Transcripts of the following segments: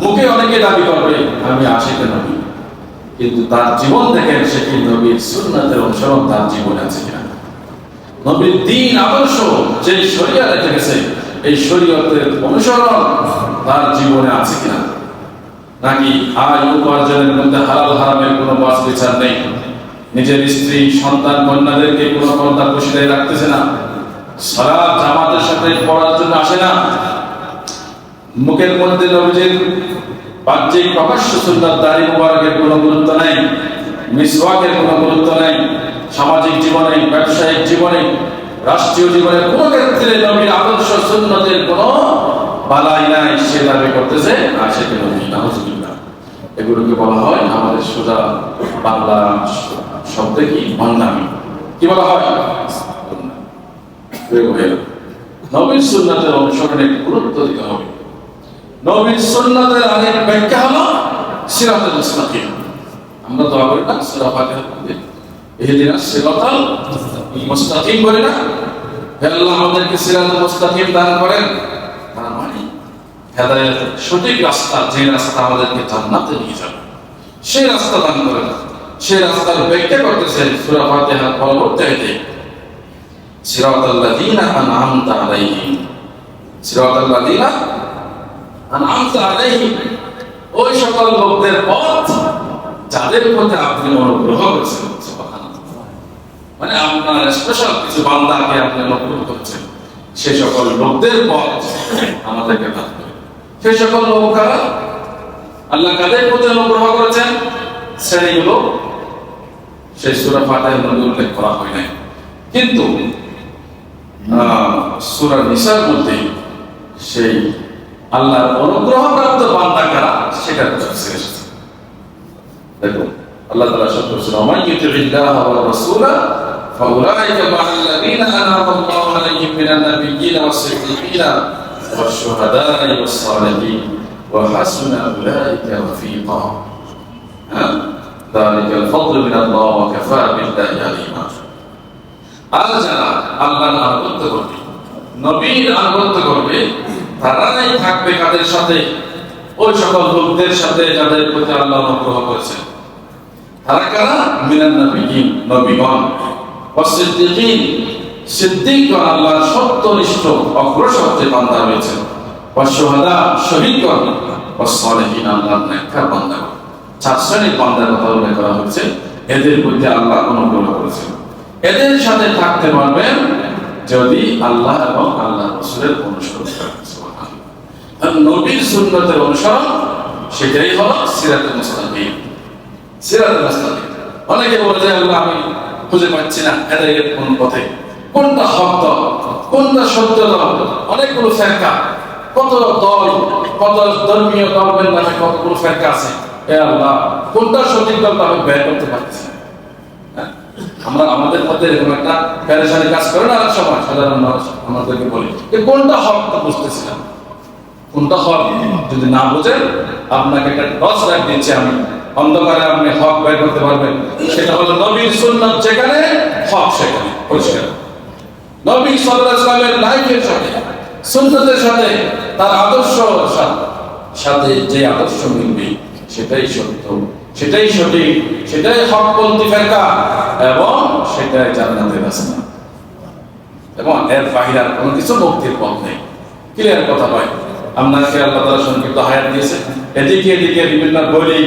মুখে অনেকে দাবি করবে আমি আশিকে নবী। কিন্তু তার জীবন দেখেন সে কি নবীর সুন্নাতের অনুসরণ তার জীবনে আছে কিনা। নবীর দিন আদর্শ যে শরিয়া রেখে গেছে, এই শরীয়তের অনুসরণ তার জীবনে আছে কিনা। নাকি আয় উপার্জনের মধ্যে হালাল হারামের কোনো বাস বিচার নেই? নিজের স্ত্রী, সন্তান, কন্যাদেরকে কোনো পর্দা খুশিতে রাখতেছে না। সারা জামাতের সাথে পড়ার জন্য আসে না। মুখের মধ্যে নবীজির বাহ্যিক প্রকাশ্য সুন্দর দাড়ি মুবারকের কোনো গুরুত্ব নেই, মিসওয়াকের কোনো গুরুত্ব নেই, সামাজিক জীবনে, ব্যবসায়িক জীবনে, রাষ্ট্রীয় জীবনে কোনো ক্ষেত্রে নবীর আদর্শ সুন্নতের কোনো বালাই নাই, সে দাবি করতেছে আর সেটি নবী এগুলোকে বলা হয় আমাদের সোজা বাংলা শব্দে কি? বাংলামি কি বলা হয়? নবীর সুন্নতের অনুসরণে গুরুত্ব দিতে হবে। নবীর সুন্নতের আগের ব্যাখ্যা হলো সিরাতুল মুস্তাকিম। আমরা দোয়া করি না, সূরা ফাতিহা পড়তে ইহদিনা সিরাতাল মুস্তাকিম বলি না? হে আল্লাহ, আমাদেরকে সিরাতুল মুস্তাকিম দান করেন। তার মানে হেদায়েত সঠিক রাস্তা, যে রাস্তা আমাদেরকে জান্নাতে নিয়ে যাবে, সেই রাস্তা দান করেন। সেই রাস্তার ব্যাখ্যা করতেছে সূরা ফাতিহার পরবর্তী আয়াতে। সিরাতাল্লাযীনা আন'আমতা আলাইহিম। সিরাতাল্লাযীনা ওই সকল লোকদের পথ যাদের প্রতি আপনি অনুগ্রহ করেছেন মানে আপনার স্পেশাল কিছু বান্দাকে আপনি অনুগ্রহ করছেন, সে সকল লোকদের পথ আমাদেরকে দান সে সকল লোক আল্লাহ কাদের প্রতি অনুগ্রহ করেছেন? শ্রেণীগুলো সেই সুরা ফাতাহের মধ্যে উল্লেখ করা হয় নাই। কিন্তু সুরা নিসার মধ্যে সেই আল্লাহর অনুগ্রহ প্রাপ্ত বান্দা কারা সেটা তফসির এসেছে দেখুন আল্লাহ তাআলা সত্য বলছেন ওমান ইউতিল্লাহ ওয়া রাসূলা ফাউলাইকা মা'আল্লাযীনা আন'আমা আল্লাহু আলাইহিম মিনান নাবিয়্যিন ওয়াস-সিদ্দীকিন ওয়াশ-শুহাদা'i ওয়াস-সালিহিন ওয়া হাসুনা উলাইকা রাফীকা হ্যাঁ ذلك الفضل من الله وكفى بالله عليما আর যারা আল্লাহর আনুগত্য করবে নবীর আনুগত্য করবে তারাই থাকবে কাদের সাথে। ওই সকল লোকদের সাথে যাদের প্রতি আল্লাহ অনুগ্রহ করেছেন। তারা কারা? মিনান নবীগণ। আল্লাহর সত্যনিষ্ঠ বান্দা রয়েছেন। অসহাদা শহীদগণ অসলেহীন নেককার বান্দাগণ চার শ্রেণির বান্দার কথা উল্লেখ করা হয়েছে। এদের প্রতি আল্লাহ অনুগ্রহ করেছেন। এদের সাথে থাকতে পারবেন যদি আল্লাহ এবং আল্লাহ রসুলের অনুসরণ করেন। নবীর সুন্নতের অনুসরণ, সেটাই হলো মুস্তাকিম। মুস্তাকিম। অনেকে বলে যে আমি খুঁজে পাচ্ছি না হেদায়ের কোন পথে? কোনটা কোনটা সত্য দল? অনেকগুলো ফেরকা। কত দল, কত ধর্মীয় দলের নামে কতগুলো ফেরকা আছে। হে আল্লাহ, কোনটা সঠিক দল আমি বের করতে পারছি হ্যাঁ? আমরা, আমাদের মধ্যে এরকম একটা প্যারেশানি কাজ করে না সময়, সাধারণ মানুষ আমাদেরকে বলি। যে কোনটা হক তা বুঝতেছিলাম কোনটা হক? যদি না বুঝেন, আপনাকে একটা দশ লাখ দিচ্ছি আমি। অন্ধকারে আপনি হক বের করতে পারবেন। সেটা হলো নবীর সুন্নাত যেখানে, হক সেখানে। পরিষ্কার। নবী সাল্লাল্লাহু আলাইহি লাইফের সাথে, সুন্নতের সাথে, তার আদর্শ সাথে যে আদর্শ মিলবে, সেটাই সত্য। সেটাই সঠিক, সেটাই হকপন্থী ফেরকা, এবং সেটাই জান্নাতের রাস্তা। এবং এর বাহিরার কোনো কিছু মুক্তির পথ নেই। ক্লিয়ার কথা ভাই। আপনাকে আল্লাহ তাআলা সংক্ষিপ্ত হায়াত দিয়েছে। এদিকে এদিকে বিভিন্ন গলি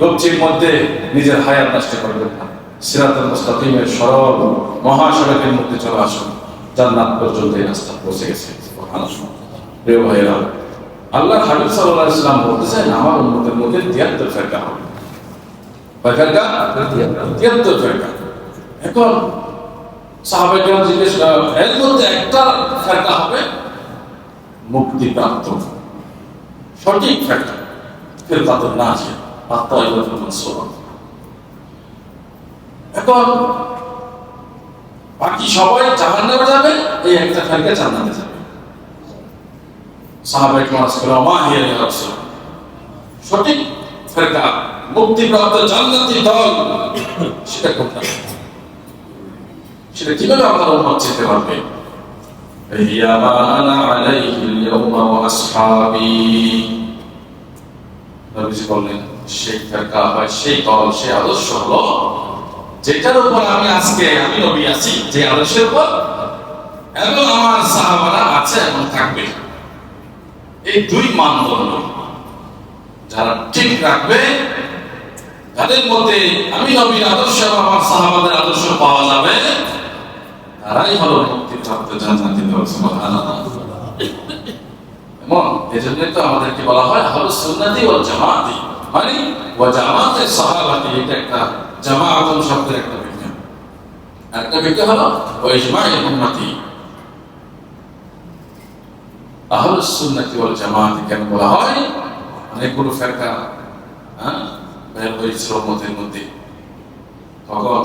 গপচির মধ্যে নিজের হায়াত নষ্ট করবেন না। সিরাতুল মুস্তাকিমের সরল মহাসড়কের মধ্যে চলে আসুন। জান্নাত পর্যন্ত এই রাস্তা পৌঁছে গেছে। প্রিয় ভাইরা আল্লাহ হাবিব সাল্লাল্লাহু আলাইহি সাল্লাম বলতেছেন, আমার উম্মতের মধ্যে 73 ফেরকা হবে। কয় ফেরকা? 73 ফেরকা। এখন সাহাবায়ে কেরাম জিজ্ঞেস এর মধ্যে একটা ফেরকা হবে? মুক্তিপ্রাপ্ত। সঠিক ফেরকাতুন নাজিয়া আত্মাইবাতুল মানসুরা এখন বাকি সবাই জাহান্নামে যাবে, এই একটা ফেরকা জান্নাতে যাবে। সঠিক সেটা কীভাবে আপনার উম্মত যেতে পারবে? هي ما أنا عليه اليوم وأصحابي নবীজি বললেন সেই ফেরকা বা সেই দল সেই আদর্শ হলো যেটার উপর আমি আজকে আমি নবী আছি যে আদর্শের উপর এবং আমার সাহাবারা আছে এবং থাকবে এই দুই মানদণ্ড যারা ঠিক রাখবে তাদের মধ্যে আমি নবীর আদর্শ এবং আমার সাহাবাদের আদর্শ পাওয়া যাবে তারাই হলো মুক্তিপ্রাপ্ত জান্নাতি দল সুবহানাল্লাহ এমন এজন্য তো আমাদেরকে বলা হয় আহলুস সুন্নাতি ওয়াল জামাতি মানে ওয়া জামাতে সাহাবাতি এটা একটা জামাআতুন শব্দের একটা ব্যাখ্যা একটা ব্যাখ্যা হলো ওয়া ইজমা'i উম্মতি আহলুস সুন্নাতি ওয়াল জামাতি কেন বলা হয় অনেকগুলো ফেরকা হ্যাঁ বের হয়েছিল উম্মতের মধ্যে তখন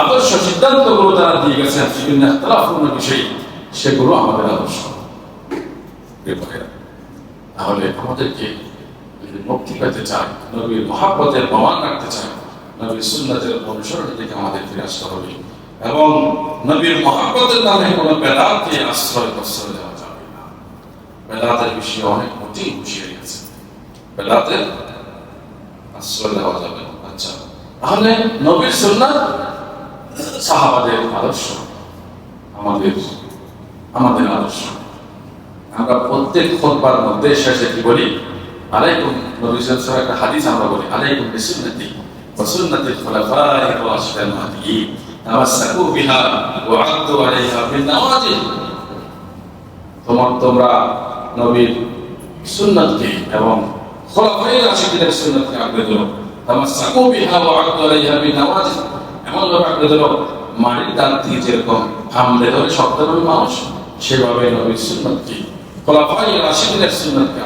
আদর্শ সিদ্ধান্তগুলো তারা দিয়ে গেছেন ইখতিলাফপূর্ণ বিষয়, সেগুলো আমাদের আদর্শ। তাহলে আমাদেরকে যদি মুক্তি পেতে চাই নবীর মহাব্বতের প্রমাণ রাখতে চাই নবীর সুন্নাতের অনুসরণ থেকে আমাদের ফিরে আসতে হবে এবং নবীর মহাব্বতের নামে কোনো বেদাতকে আশ্রয় প্রশ্রয় দেওয়া যাবে না। বেদাতের বিষয়ে অনেক কঠিন হুঁশিয়ারি আছে। বেদাতের আশ্রয় দেওয়া যাবে আচ্ছা তাহলে নবীর সুন্নাত সাহাবাদের আদর্শ, আমাদের আমাদের আদর্শ। আমরা প্রত্যেক খোদবার মধ্যে শেষে কি বলি? আলাইকুম নবী একটা হাদিস আমরা বলি, আলাইকুম বিসুন্নতি সুন্নতি তামাসসাকু বিহা ওয়া আদু আলাইহা তোমার, তোমরা নবীর সুন্নতকে এবং খোলাফায়ে রাশিদিনের সুন্নতকে আঁকড়ে ধরো। নওয়াজিল। এমন মাটির যেরকম হামলে ধরে মানুষ সেভাবে নবীর সুন্নতকে খোলাফায়ে রাশিদিনের সুন্নতকে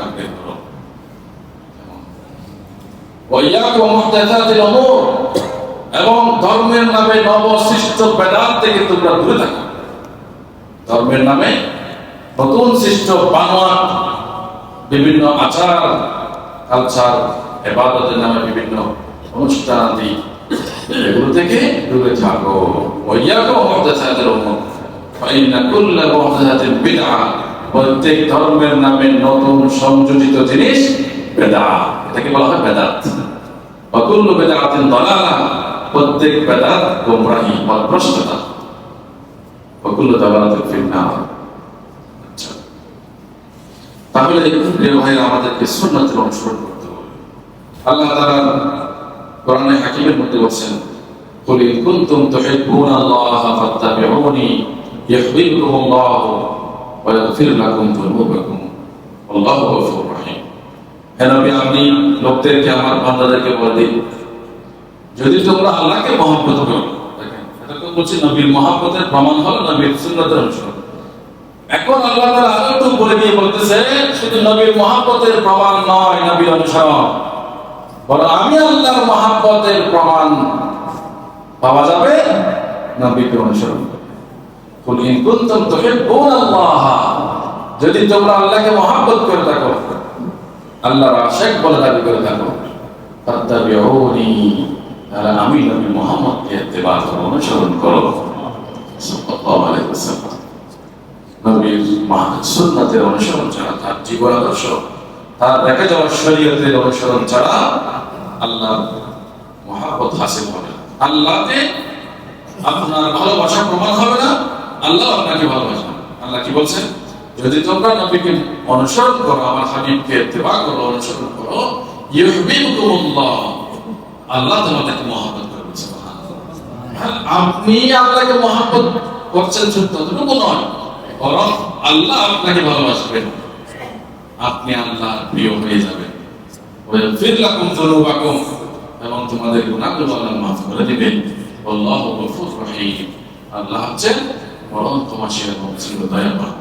এবং ধর্মের নামে নবসৃষ্ট থেকে তোমরা দূরে থাকো। ধর্মের নামে নতুন সৃষ্ট বানোয়াট বিভিন্ন আচার কালচার এবাদতের নামে বিভিন্ন অনুষ্ঠান আদি এগুলো থেকে দূরে থাকো। ওয়াইয়াকুম মুহদাসাতিল উমুর ফাইন্না কুল্লা মুহদাসাতিন বিদআ। প্রত্যেক ধর্মের নামে নতুন সংযোজিত জিনিস বেদাত এটাকে বলা হয় বেদাত। অকুল্ল বেদাতিন দলালা। প্রত্যেক বেদাত গোমরাহি বা ভ্রষ্টতা অকুল্ল দালালাতিন ফিন্নার। আচ্ছা। তাহলে প্রিয় ভাইরা, আমাদেরকে সুন্নাতের অনুসরণ করতে হবে। আল্লাহ তাআলা কোরআনে হাকিমের মধ্যে বলছেন قل إن كنتم تحبون الله فاتبعوني يحببكم الله ويغفر لكم ذنوبكم والله غفور رحيم হ্যাঁ নবী আপনি লোকদেরকে আমার বান্দাদেরকে বলে দিন যদি তোমরা আল্লাহকে মহব্বত করো দেখেন এটা তো বলছি নবীর মহব্বতের প্রমাণ হলো নবীর সুন্নতের অনুসরণ এখন আল্লাহ তাআলা আরো একটু বলে দিয়ে বলতেছে শুধু নবীর মহব্বতের প্রমাণ নয় নবীর অনুসরণ বলো, আমি আল্লাহর মহব্বতের প্রমাণ পাওয়া যাবে? নবীকে অনুসরণ কুল ইন কুনতুম তুহিব্বুন আল্লাহ। যদি তোমরা আল্লাহকে মহব্বত করে থাকো, আল্লাহর আশেক বলে দাবি করে থাকো, ফাত্তাবিউনি, তাহলে আমি নবী মুহাম্মদকে ইত্তেবা করো অনুসরণ করো। সাল্লাল্লাহু আলাইহি ওয়াসাল্লাম। নবীর সুন্নাতের অনুসরণ ছাড়া তার জীবন আদর্শ, তার দেখা যাওয়া শরীয়তের অনুসরণ ছাড়া আল্লাহ মহাব্বত হাসিল হবে। না। আল্লাহকে আপনার ভালোবাসা প্রমাণ হবে না আল্লাহ আপনাকে ভালোবাসেন আল্লাহ কি বলছেন? যদি তোমরা নবীকে অনুসরণ করো আমার হাবিবকে ইত্তেবা করো অনুসরণ করো ইউহিব্বুকুমুল্লাহ আল্লাহ তোমাদেরকে মহব্বত করবে হ্যাঁ, আপনি আল্লাহকে মহব্বত করছেন ততটুকু নয় বরং আল্লাহ আপনাকে ভালোবাসবেন আপনি আল্লাহ প্রিয় ওয়াগফির লাকুম যুনুবাকুম এবং তোমাদের গুনাহগুলো আল্লাহ মাফ করে দিবেন। আল্লাহু গফুর রহিম। আল্লাহ হচ্ছেন পরম সে এবং দয়াবান